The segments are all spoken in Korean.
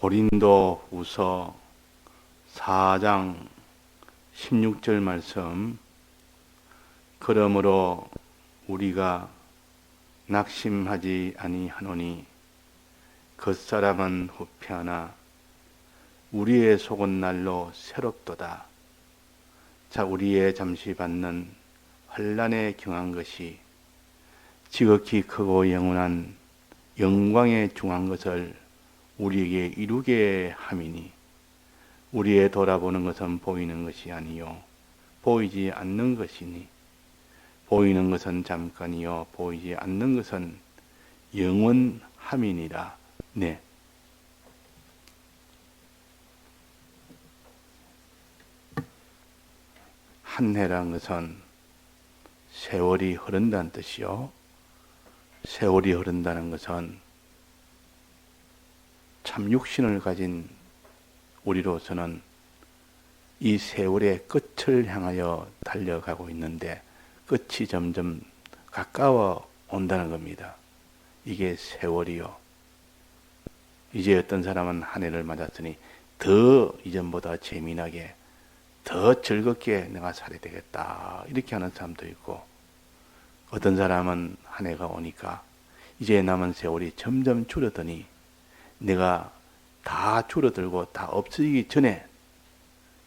고린도 후서 4장 16절 말씀 그러므로 우리가 낙심하지 아니하노니 겉사람은 후패하나 우리의 속은 날로 새롭도다. 자, 우리의 잠시 받는 환란에 경한 것이 지극히 크고 영원한 영광에 중한 것을 우리에게 이루게 함이니 우리의 돌아보는 것은 보이는 것이 아니요 보이지 않는 것이니 보이는 것은 잠깐이요 보이지 않는 것은 영원함이니라. 네. 한 해란 것은 세월이 흐른다는 뜻이요. 세월이 흐른다는 것은 참 육신을 가진 우리로서는 이 세월의 끝을 향하여 달려가고 있는데 끝이 점점 가까워 온다는 겁니다. 이게 세월이요. 이제 어떤 사람은 한 해를 맞았으니 더 이전보다 재미나게 더 즐겁게 내가 살아야 되겠다. 이렇게 하는 사람도 있고 어떤 사람은 한 해가 오니까 이제 남은 세월이 점점 줄어드니 내가 다 줄어들고 다 없어지기 전에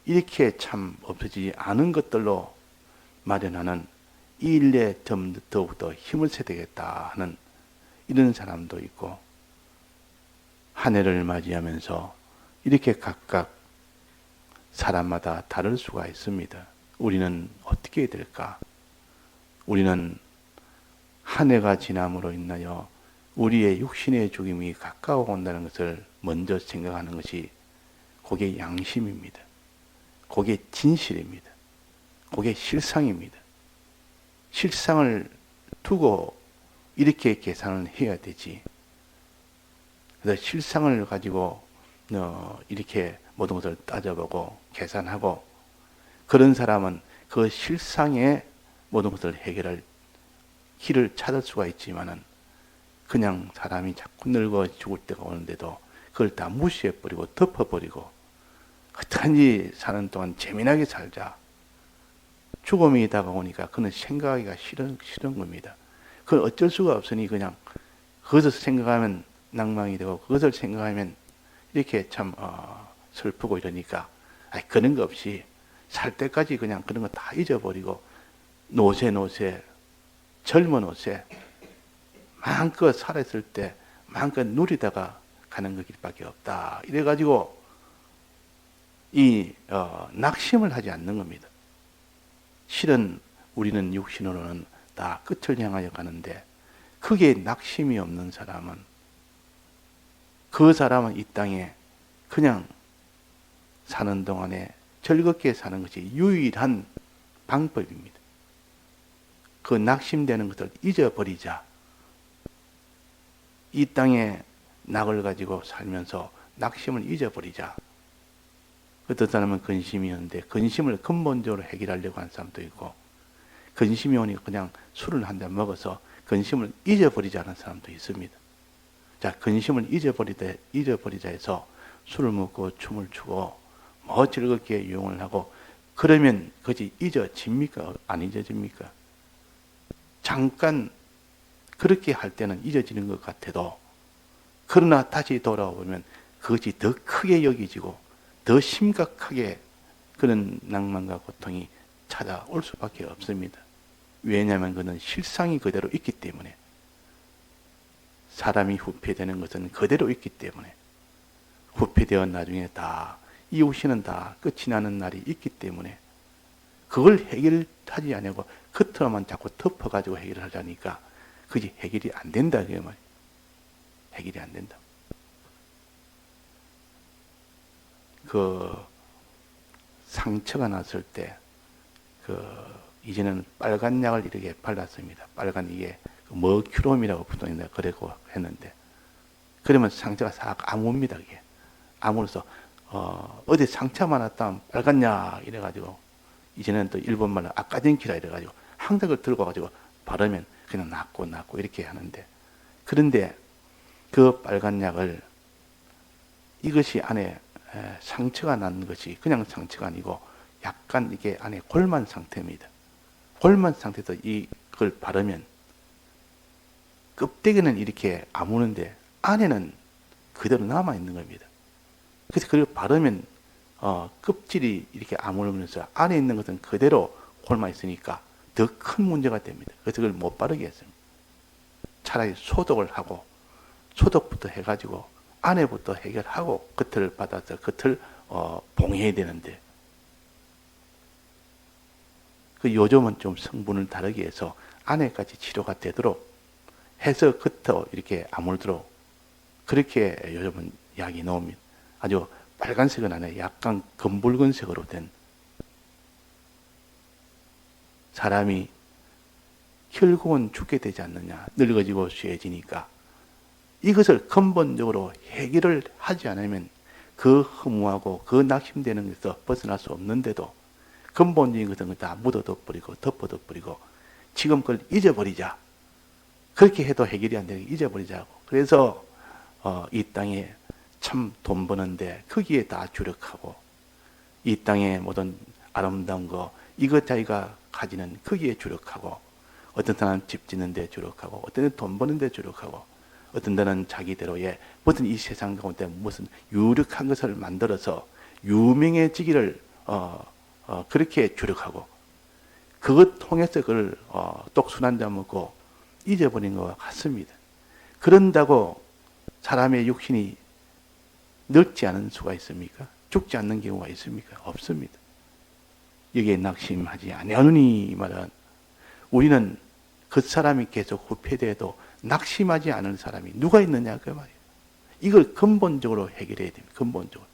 이렇게 참 없어지지 않은 것들로 마련하는 이 일에 좀 더욱더 힘을 되겠다 하는 이런 사람도 있고 한 해를 맞이하면서 이렇게 각각 사람마다 다를 수가 있습니다. 우리는 어떻게 해야 될까? 우리는 한 해가 지남으로 인하여 우리의 육신의 죽임이 가까워 온다는 것을 먼저 생각하는 것이 그게 양심입니다. 그게 진실입니다. 그게 실상입니다. 실상을 두고 이렇게 계산을 해야 되지. 그래서 실상을 가지고 어, 이렇게 모든 것을 따져보고 계산하고 그런 사람은 그 실상에 모든 것을 해결할 길을 찾을 수가 있지만은 그냥 사람이 자꾸 늙어 죽을 때가 오는데도 그걸 다 무시해버리고 덮어버리고 어떡한지 사는 동안 재미나게 살자. 죽음이 다가오니까 그는 생각하기가 싫은, 싫은 겁니다. 그건 어쩔 수가 없으니 그냥 그것을 생각하면 낭망이 되고 그것을 생각하면 이렇게 참 어, 슬프고 이러니까 아니, 그런 거 없이 살 때까지 그냥 그런 거 다 잊어버리고 노세 노세 젊은 옷에 마음껏 살았을 때 마음껏 누리다가 가는 것일밖에 없다. 이래가지고 이 어, 낙심을 하지 않는 겁니다. 실은 우리는 육신으로는 다 끝을 향하여 가는데 그게 낙심이 없는 사람은 그 사람은 이 땅에 그냥 사는 동안에 즐겁게 사는 것이 유일한 방법입니다. 그 낙심되는 것을 잊어버리자. 이 땅에 낙을 가지고 살면서 낙심을 잊어버리자. 어떤 사람은 근심이 오는데 근심을 근본적으로 해결하려고 하는 사람도 있고 근심이 오니까 그냥 술을 한 잔 먹어서 근심을 잊어버리자는 사람도 있습니다. 자, 근심을 잊어버리자, 잊어버리자 해서 술을 먹고 춤을 추고 뭐 즐겁게 유흥을 하고 그러면 그것이 잊어집니까? 안 잊어집니까? 잠깐 그렇게 할 때는 잊어지는 것 같아도 그러나 다시 돌아오면 그것이 더 크게 여기지고 더 심각하게 그런 낭만과 고통이 찾아올 수밖에 없습니다. 왜냐하면 그는 실상이 그대로 있기 때문에 사람이 후패되는 것은 그대로 있기 때문에 후패되어 나중에 다 이웃이는 다 끝이 나는 날이 있기 때문에 그걸 해결하지 않고 겉으로만 자꾸 덮어가지고 해결하자니까 그게 해결이 안 된다 그 말. 해결이 안 된다. 그 상처가 났을 때 그 이제는 빨간 약을 이렇게 발랐습니다. 빨간 이게 그 머큐롬이라고 보통 그래고 했는데 그러면 상처가 싹 아무입니다. 그게 아무로서 어, 어디 상처만 났다 빨간 약 이래가지고 이제는 또 일본말로 아까젠키라 이래가지고 항상 그걸 들고 가지고 바르면 그냥 낫고 낫고 이렇게 하는데 그런데 그 빨간 약을 이것이 안에 에, 상처가 난 것이 그냥 상처가 아니고 약간 이게 안에 골만 상태입니다. 골만 상태에서 이걸 바르면 껍데기는 이렇게 아무는데 안에는 그대로 남아 있는 겁니다. 그래서 그걸 바르면 어, 껍질이 이렇게 아물면서 안에 있는 것은 그대로 골마 있으니까 더 큰 문제가 됩니다. 그래서 그걸 못 바르게 했습니다. 차라리 소독을 하고 소독부터 해가지고 안에부터 해결하고 겉을 받아서 겉을 어, 봉해야 되는데 그 요즘은 좀 성분을 다르게 해서 안에까지 치료가 되도록 해서 겉어 이렇게 아물도록 그렇게 요즘은 약이 나옵니다. 아주 빨간색은 아니라 약간 검붉은색으로 된 사람이 결국은 죽게 되지 않느냐. 늙어지고 쇠해지니까. 이것을 근본적으로 해결을 하지 않으면 그 허무하고 그 낙심되는 것에서 벗어날 수 없는데도 근본적인 것은 다 묻어둬버리고 덮어둬버리고 지금 그걸 잊어버리자. 그렇게 해도 해결이 안 되니까 잊어버리자고. 그래서 어, 이 땅에 참 돈 버는데 거기에 다 주력하고 이 땅의 모든 아름다운 거 이것 자기가 가지는 거기에 주력하고 어떤 사람은 집 짓는 데 주력하고 어떤 데는 돈 버는 데 주력하고 어떤 데는 자기대로의 무슨 이 세상 가운데 무슨 유력한 것을 만들어서 유명해지기를 어, 어, 그렇게 주력하고 그것 통해서 그걸 어, 똑순 한잔 먹고 잊어버린 것과 같습니다. 그런다고 사람의 육신이 늙지 않은 수가 있습니까? 죽지 않는 경우가 있습니까? 없습니다. 여기에 낙심하지 아니하느니 말은 우리는 그 사람이 계속 후패돼도 낙심하지 않은 사람이 누가 있느냐 그 말이에요. 이걸 근본적으로 해결해야 됩니다. 근본적으로.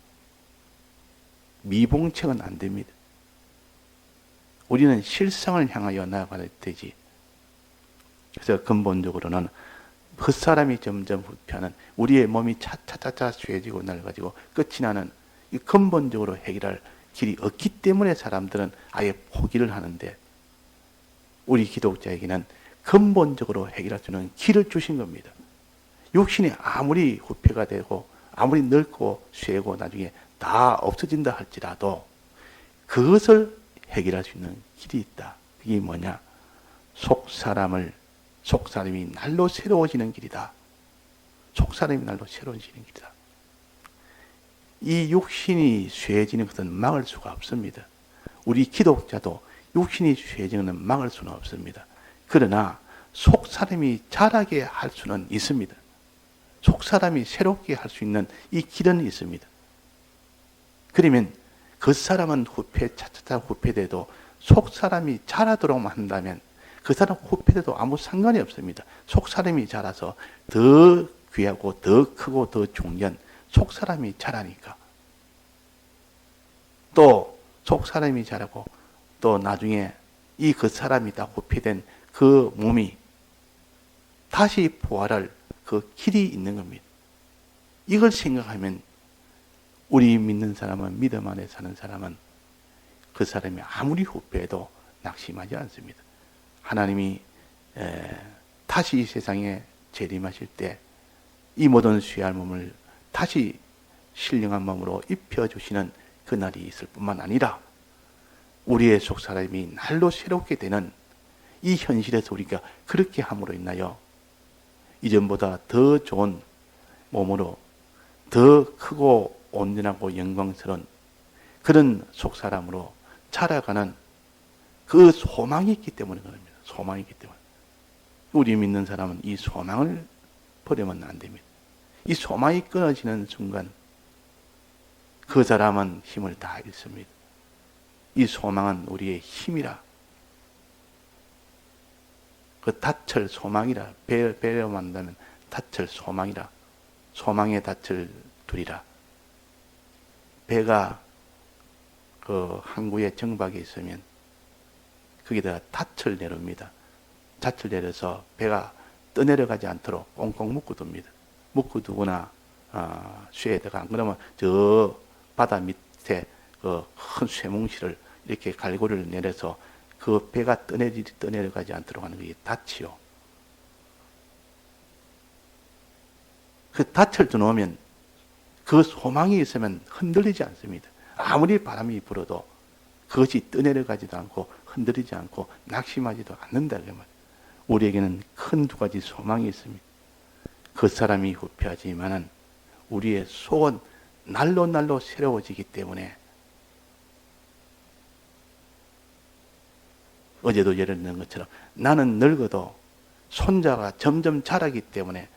미봉책은 안 됩니다. 우리는 실상을 향하여 나아가야 되지. 그래서 근본적으로는 그 사람이 점점 후퇴하는 우리의 몸이 차차차차 쇠지고 낡아지고 끝이 나는 이 근본적으로 해결할 길이 없기 때문에 사람들은 아예 포기를 하는데 우리 기독자에게는 근본적으로 해결할 수 있는 길을 주신 겁니다. 육신이 아무리 후퇴가 되고 아무리 늙고 쇠고 나중에 다 없어진다 할지라도 그것을 해결할 수 있는 길이 있다. 그게 뭐냐? 속 사람을 속 사람이 날로 새로워지는 길이다. 속 사람이 날로 새로워지는 길이다. 이 육신이 쇠해지는 것은 막을 수가 없습니다. 우리 기독자도 육신이 것은 막을 수는 없습니다. 그러나 속 사람이 자라게 할 수는 있습니다. 속 사람이 새롭게 할 수 있는 이 길은 있습니다. 그러면 그 사람은 후패 차차차 후패돼도 속 사람이 자라도록 한다면 그 사람 후패돼도 아무 상관이 없습니다. 속 사람이 자라서 더 귀하고 더 크고 더 중요한 속 사람이 자라니까. 또 속 사람이 자라고 또 나중에 이 그 사람이 다 후패된 그 몸이 다시 부활할 그 길이 있는 겁니다. 이걸 생각하면 우리 믿는 사람은 믿음 안에 사는 사람은 그 사람이 아무리 후패해도 낙심하지 않습니다. 하나님이 에, 다시 이 세상에 재림하실 때 이 모든 쇠할 몸을 다시 신령한 몸으로 입혀주시는 그날이 있을 뿐만 아니라 우리의 속 사람이 날로 새롭게 되는 이 현실에서 우리가 그렇게 함으로 인하여 이전보다 더 좋은 몸으로 더 크고 온전하고 영광스러운 그런 속 사람으로 자라가는 그 소망이 있기 때문에 그럽니다. 소망이 있기 때문에. 우리 믿는 사람은 이 소망을 버리면 안 됩니다. 이 소망이 끊어지는 순간 그 사람은 힘을 다 잃습니다. 이 소망은 우리의 힘이라. 그 다철 소망이라. 배, 배려 만다면 다철 소망이라. 소망의 다철 둘이라. 배가 그 항구에 정박에 있으면 거기다가 닻을 내립니다. 닻을 내려서 배가 떠내려가지 않도록 꽁꽁 묶어둡니다. 묶어 두거나 어, 쇠에다가 안 그러면 저 바다 밑에 그 큰 쇠뭉실을 이렇게 갈고리를 내려서 그 배가 떠내리 떠내려가지 않도록 하는 게 닻이요. 그 닻을 두놓으면 그 소망이 있으면 흔들리지 않습니다. 아무리 바람이 불어도 그것이 떠내려가지도 않고 흔들리지 않고 낙심하지도 않는다 그 말. 우리에게는 큰 두 가지 소망이 있습니다. 그 사람이 후피하지만은 우리의 속은 날로 날로 새로워지기 때문에 어제도 예를 든 것처럼 나는 늙어도 손자가 점점 자라기 때문에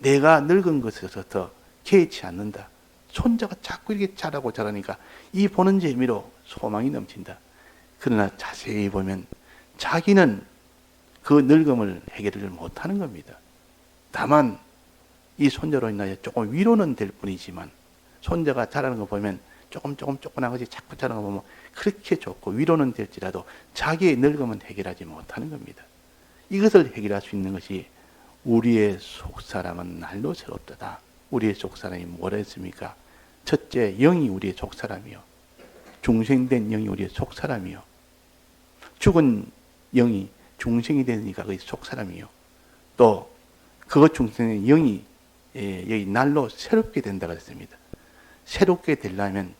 내가 늙은 것에서부터 개의치 않는다. 손자가 자꾸 이렇게 자라고 자라니까 이 보는 재미로 소망이 넘친다. 그러나 자세히 보면 자기는 그 늙음을 해결을 못하는 겁니다. 다만 이 손자로 인하여 조금 위로는 될 뿐이지만 손자가 자라는 거 보면 조금 조금 조그만 것이 자꾸 자라는 거 보면 그렇게 좋고 위로는 될지라도 자기의 늙음은 해결하지 못하는 겁니다. 이것을 해결할 수 있는 것이 우리의 속사람은 날로 새롭다. 우리의 속사람이 뭐라 했습니까? 첫째, 영이 우리의 속사람이요. 중생된 영이 우리의 속사람이요. 죽은 영이 중생이 되니까 그게 속사람이요. 또, 그것 중생의 영이 예, 여기 날로 새롭게 된다고 했습니다. 새롭게 되려면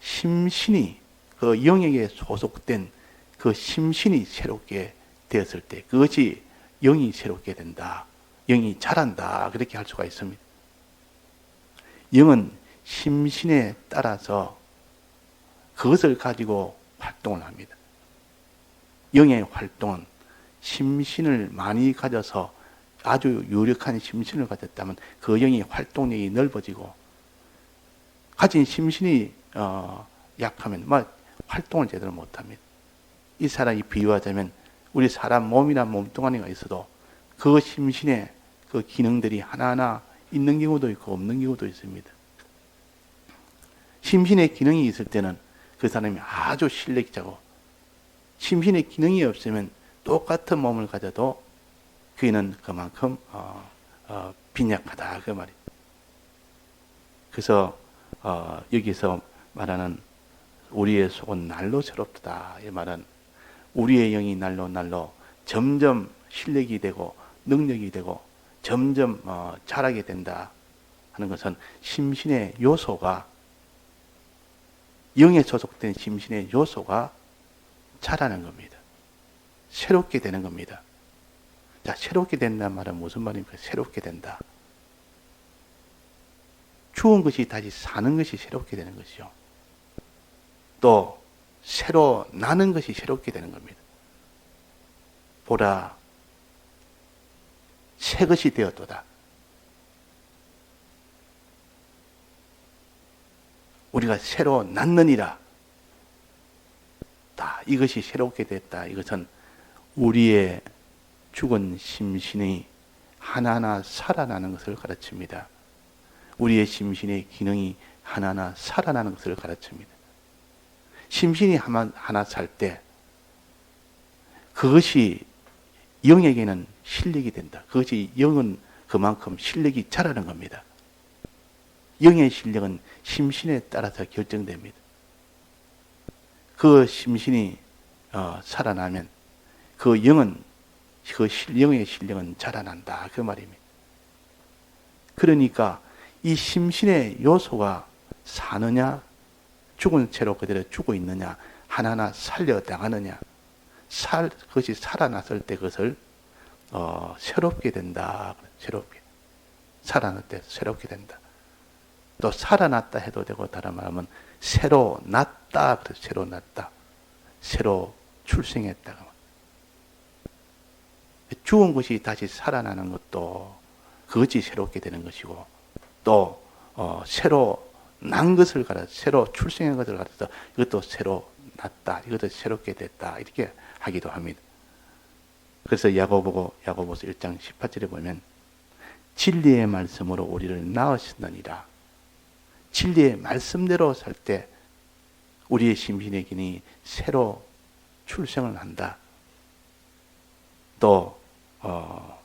심신이 그 영에게 소속된 그 심신이 새롭게 되었을 때 그것이 영이 새롭게 된다. 영이 자란다. 그렇게 할 수가 있습니다. 영은 심신에 따라서 그것을 가지고 활동을 합니다. 영의 활동은 심신을 많이 가져서 아주 유력한 심신을 가졌다면 그 영의 활동력이 넓어지고 가진 심신이 어, 약하면 막 활동을 제대로 못합니다. 이 사람이 비유하자면 우리 사람 몸이나 몸뚱아리가 있어도 그 심신에 그 기능들이 하나하나 있는 경우도 있고 없는 경우도 있습니다. 심신의 기능이 있을 때는 그 사람이 아주 실력자고 심신의 기능이 없으면 똑같은 몸을 가져도 그는 그만큼 어, 어, 빈약하다 그 말이. 그래서 어, 여기서 말하는 우리의 속은 날로 새롭다 이 말은 우리의 영이 날로 날로 점점 실력이 되고 능력이 되고 점점 어, 자라게 된다 하는 것은 심신의 요소가 영에 소속된 심신의 요소가 자라는 겁니다. 새롭게 되는 겁니다. 자, 새롭게 된다는 말은 무슨 말입니까? 새롭게 된다. 죽은 것이 다시 사는 것이 새롭게 되는 것이요. 또 새로 나는 것이 새롭게 되는 겁니다. 보라, 새 것이 되었도다. 우리가 새로 낳느니라. 다 이것이 새롭게 됐다. 이것은 우리의 죽은 심신이 하나하나 살아나는 것을 가르칩니다. 우리의 심신의 기능이 하나하나 살아나는 것을 가르칩니다. 심신이 하나, 하나 살 때, 그것이 영에게는 실력이 된다. 그것이 영은 그만큼 실력이 자라는 겁니다. 영의 실력은 심신에 따라서 결정됩니다. 그 심신이 어, 살아나면 그 영은 그 영의 실력은 자라난다. 그 말입니다. 그러니까 이 심신의 요소가 사느냐 죽은 채로 그대로 죽어 있느냐 하나하나 살려 나가느냐 살 그것이 살아났을 때 그것을 어, 새롭게 된다. 새롭게. 살아날 때 새롭게 된다. 또 살아났다 해도 되고 다른 말하면 새로 났다. 새로 났다. 새로 출생했다 죽은 것이 다시 살아나는 것도 그것이 새롭게 되는 것이고 또 어, 새로 난 것을 가르쳐 새로 출생한 것을 가르쳐 이것도 새로 났다 이것도 새롭게 됐다 이렇게 하기도 합니다. 그래서 야고보고 야고보서 1장 18절에 보면 진리의 말씀으로 우리를 낳으시느니라 진리의 말씀대로 살 때 우리의 심신의 기능이 새로 출생을 한다. 또 어,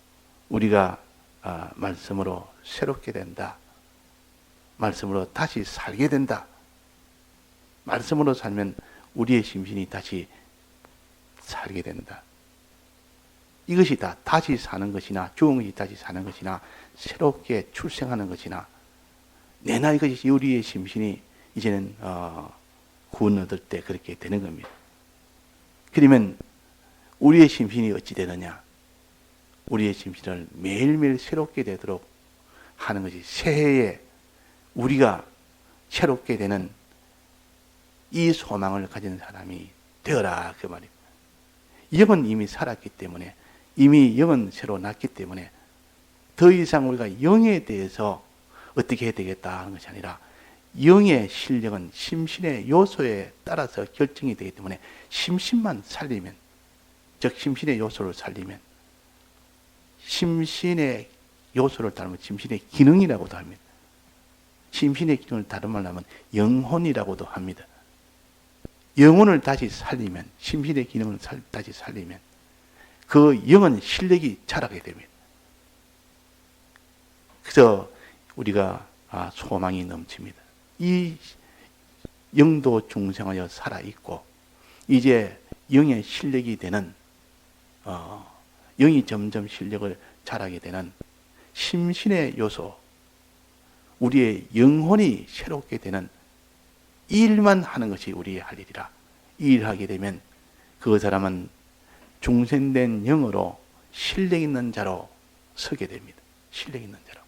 우리가 어, 말씀으로 새롭게 된다. 말씀으로 다시 살게 된다. 말씀으로 살면 우리의 심신이 다시 살게 된다. 이것이 다 다시 사는 것이나 죽은 것이 다시 사는 것이나 새롭게 출생하는 것이나 내 나이가 우리의 심신이 이제는 어, 구원 얻을 때 그렇게 되는 겁니다. 그러면 우리의 심신이 어찌 되느냐? 우리의 심신을 매일매일 새롭게 되도록 하는 것이 새해에 우리가 새롭게 되는 이 소망을 가진 사람이 되어라 그 말입니다. 영은 이미 살았기 때문에 이미 영은 새로 났기 때문에 더 이상 우리가 영에 대해서 어떻게 해야 되겠다 하는 것이 아니라 영의 실력은 심신의 요소에 따라서 결정이 되기 때문에 심신만 살리면 즉 심신의 요소를 살리면 심신의 요소를 다루면 심신의 기능이라고도 합니다. 심신의 기능을 하면 영혼이라고도 합니다. 영혼을 다시 살리면 심신의 기능을 살, 다시 살리면 그 영은 실력이 자라게 됩니다. 그래서 우리가 아, 소망이 넘칩니다. 이 영도 중생하여 살아 있고 이제 영의 실력이 되는 어, 영이 점점 실력을 잘하게 되는 심신의 요소, 우리의 영혼이 새롭게 되는 일만 하는 것이 우리의 할 일이라. 이 일을 하게 되면 그 사람은 중생된 영으로 실력 있는 자로 서게 됩니다. 실력 있는 자로.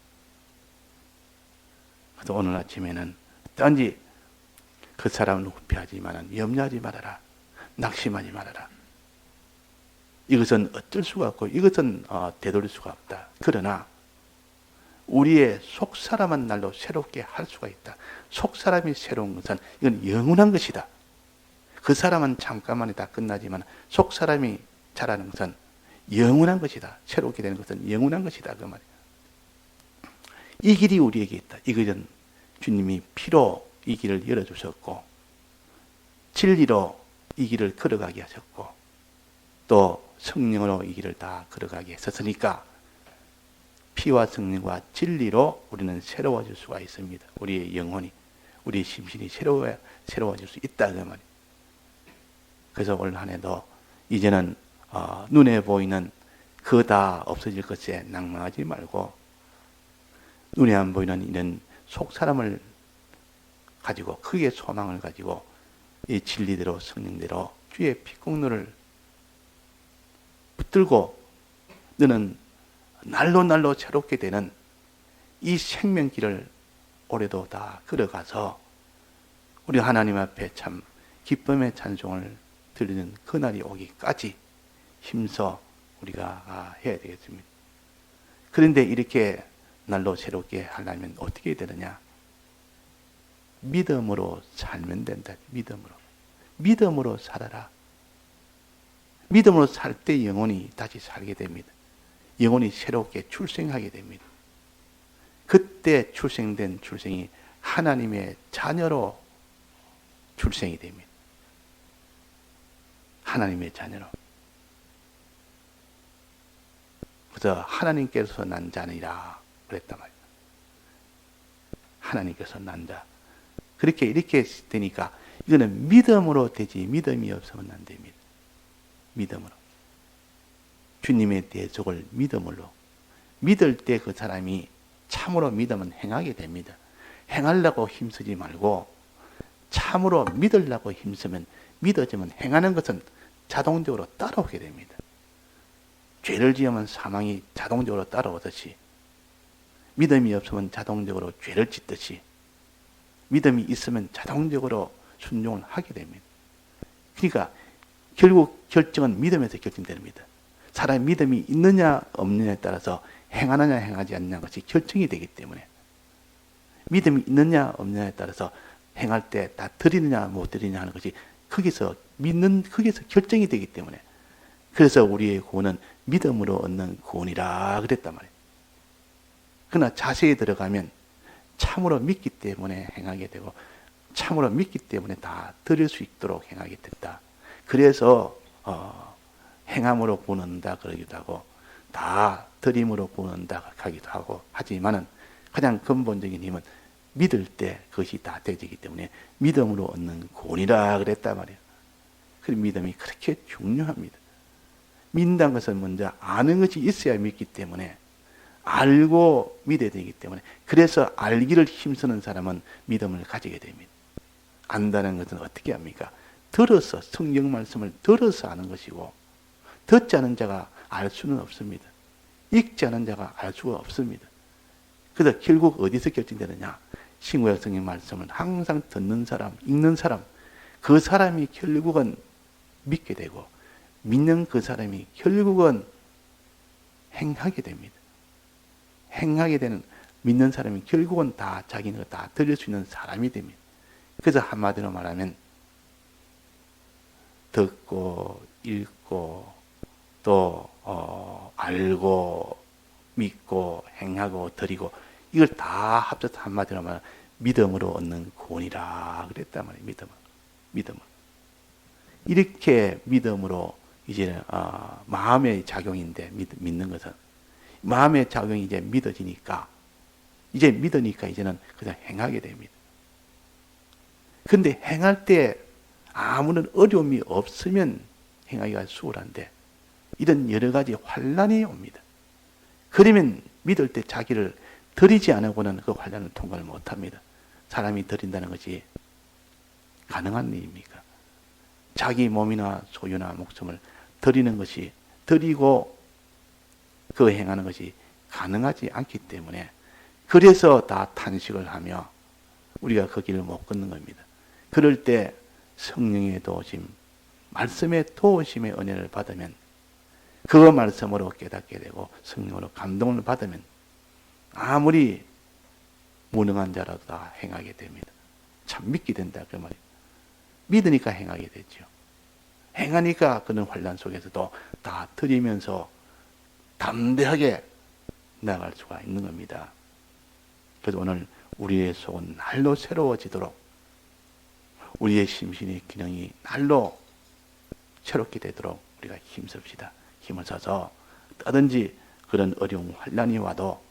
그래서 오늘 아침에는 딴지 그 사람을 후피하지만 염려하지 말아라. 낙심하지 말아라. 이것은 어쩔 수가 없고 이것은 어, 되돌릴 수가 없다. 그러나 우리의 속 사람은 날로 새롭게 할 수가 있다. 속 사람이 새로운 것은 이건 영원한 것이다. 그 사람은 잠깐만에 다 끝나지만 속 사람이 자라는 것은 영원한 것이다. 새롭게 되는 것은 영원한 것이다. 그 말이야. 이 길이 우리에게 있다. 이것은 주님이 피로 이 길을 열어주셨고, 진리로 이 길을 걸어가게 하셨고, 또 성령으로 이 길을 다 걸어가게 했었으니까, 피와 성령과 진리로 우리는 새로워질 수가 있습니다. 우리의 영혼이, 우리의 심신이 새로워, 새로워질 수 있다. 그 말이에요. 그래서 올 한 해도 이제는 어, 눈에 보이는 그 다 없어질 것에 낭망하지 말고 눈에 안 보이는 이런 속 사람을 가지고 크게 소망을 가지고 이 진리대로 성령대로 주의 피국노를 붙들고 너는 날로 날로 새롭게 되는 이 생명길을 올해도 다 걸어가서 우리 하나님 앞에 참 기쁨의 찬송을 드리는 그날이 오기까지 힘써 우리가 해야 되겠습니다. 그런데 이렇게 날로 새롭게 하려면 어떻게 되느냐? 믿음으로 살면 된다. 믿음으로. 믿음으로 살아라. 믿음으로 살 때 영혼이 다시 살게 됩니다. 영혼이 새롭게 출생하게 됩니다. 그때 출생된 출생이 하나님의 자녀로 출생이 됩니다. 하나님의 자녀로. 그래서 하나님께서 난 자니라 그랬단 말이에요. 하나님께서 난 자. 그렇게 이렇게 되니까 이거는 믿음으로 되지 믿음이 없으면 안 됩니다. 믿음으로. 주님의 대속을 믿음으로. 믿을 때 그 사람이 참으로 믿으면 행하게 됩니다. 행하려고 힘쓰지 말고 참으로 믿으려고 힘쓰면 믿어지면 행하는 것은 자동적으로 따라오게 됩니다. 죄를 지으면 사망이 자동적으로 따라오듯이 믿음이 없으면 자동적으로 죄를 짓듯이 믿음이 있으면 자동적으로 순종을 하게 됩니다. 그러니까 결국 결정은 믿음에서 결정됩니다. 사람의 믿음이 있느냐 없느냐에 따라서 행하느냐 행하지 않느냐 것이 결정이 되기 때문에 믿음이 있느냐 없느냐에 따라서 행할 때 다 드리느냐 못 드리느냐 하는 것이 거기서 믿는 거기서 결정이 되기 때문에 그래서 우리의 구원은 믿음으로 얻는 구원이라 그랬단 말이에요. 그러나 자세히 들어가면 참으로 믿기 때문에 행하게 되고 참으로 믿기 때문에 다 드릴 수 있도록 행하게 된다. 그래서 어, 행함으로 보는다 그러기도 하고 다 드림으로 보는다 하기도 하고 하지만은 가장 근본적인 힘은 믿을 때 그것이 다 되지기 때문에 믿음으로 얻는 구원이라 그랬단 말이에요. 그 믿음이 그렇게 중요합니다. 믿는다는 것은 먼저 아는 것이 있어야 믿기 때문에 알고 믿어야 되기 때문에 그래서 알기를 힘쓰는 사람은 믿음을 가지게 됩니다. 안다는 것은 어떻게 합니까? 들어서 성경 말씀을 들어서 아는 것이고 듣지 않은 자가 알 수는 없습니다. 읽지 않은 자가 알 수가 없습니다. 그래서 결국 어디서 결정되느냐? 신구약 성경 말씀을 항상 듣는 사람, 읽는 사람, 그 사람이 결국은 믿게 되고 믿는 그 사람이 결국은 행하게 됩니다. 행하게 되는 믿는 사람이 결국은 다 자기는 다 드릴 수 있는 사람이 됩니다. 그래서 한마디로 말하면 듣고 읽고 또 어, 알고 믿고 행하고 드리고 이걸 다 합쳐서 한마디로 말하면 믿음으로 얻는 구원이라 그랬단 말이에요. 믿음을. 믿음을. 이렇게 믿음으로 이제 어, 마음의 작용인데 믿, 믿는 것은 마음의 작용이 이제 믿어지니까 이제 믿으니까 이제는 그냥 행하게 됩니다. 근데 행할 때 아무런 어려움이 없으면 행하기가 수월한데 이런 여러 가지 환란이 옵니다. 그러면 믿을 때 자기를 드리지 않고는 그 환란을 통과를 못합니다. 사람이 드린다는 것이 가능한 일입니까? 자기 몸이나 소유나 목숨을 드리는 것이 드리고 그 행하는 것이 가능하지 않기 때문에 그래서 다 탄식을 하며 우리가 그 길을 못 걷는 겁니다. 그럴 때 성령의 도우심, 말씀의 도우심의 은혜를 받으면 그 말씀으로 깨닫게 되고 성령으로 감동을 받으면 아무리 무능한 자라도 다 행하게 됩니다. 참 믿게 된다 그 말이에요. 믿으니까 행하게 되죠. 행하니까 그런 환란 속에서도 다 드리면서 담대하게 나갈 수가 있는 겁니다. 그래서 오늘 우리의 속은 날로 새로워지도록 우리의 심신의 기능이 날로 새롭게 되도록 우리가 힘씁시다. 힘을 써서 떠든지 그런 어려운 환란이 와도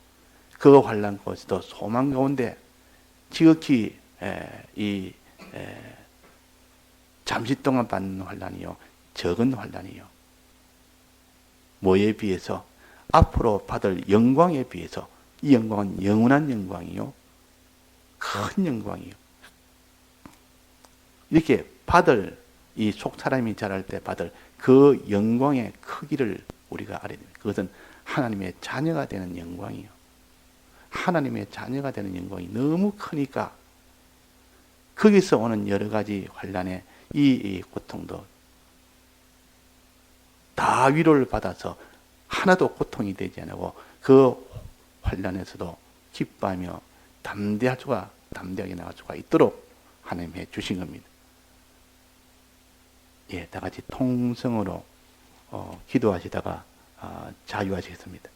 그 환란 곳에도 소망 가운데 지극히 에, 이 에, 잠시 동안 받는 환란이요. 적은 환란이요. 뭐에 비해서? 앞으로 받을 영광에 비해서 이 영광은 영원한 영광이요. 큰 영광이요 이렇게 받을 이 속 사람이 자랄 때 받을 그 영광의 크기를 우리가 알아야 됩니다. 그것은 하나님의 자녀가 되는 영광이요. 하나님의 자녀가 되는 영광이 너무 크니까 거기서 오는 여러 가지 환란의 이, 이 고통도 다 위로를 받아서 하나도 고통이 되지 않고 그 환란에서도 기뻐하며 담대할 수가 담대하게 나갈 수가 있도록 하나님 해 주신 겁니다. 예, 다 같이 통성으로 어, 기도하시다가 어, 자유하시겠습니다.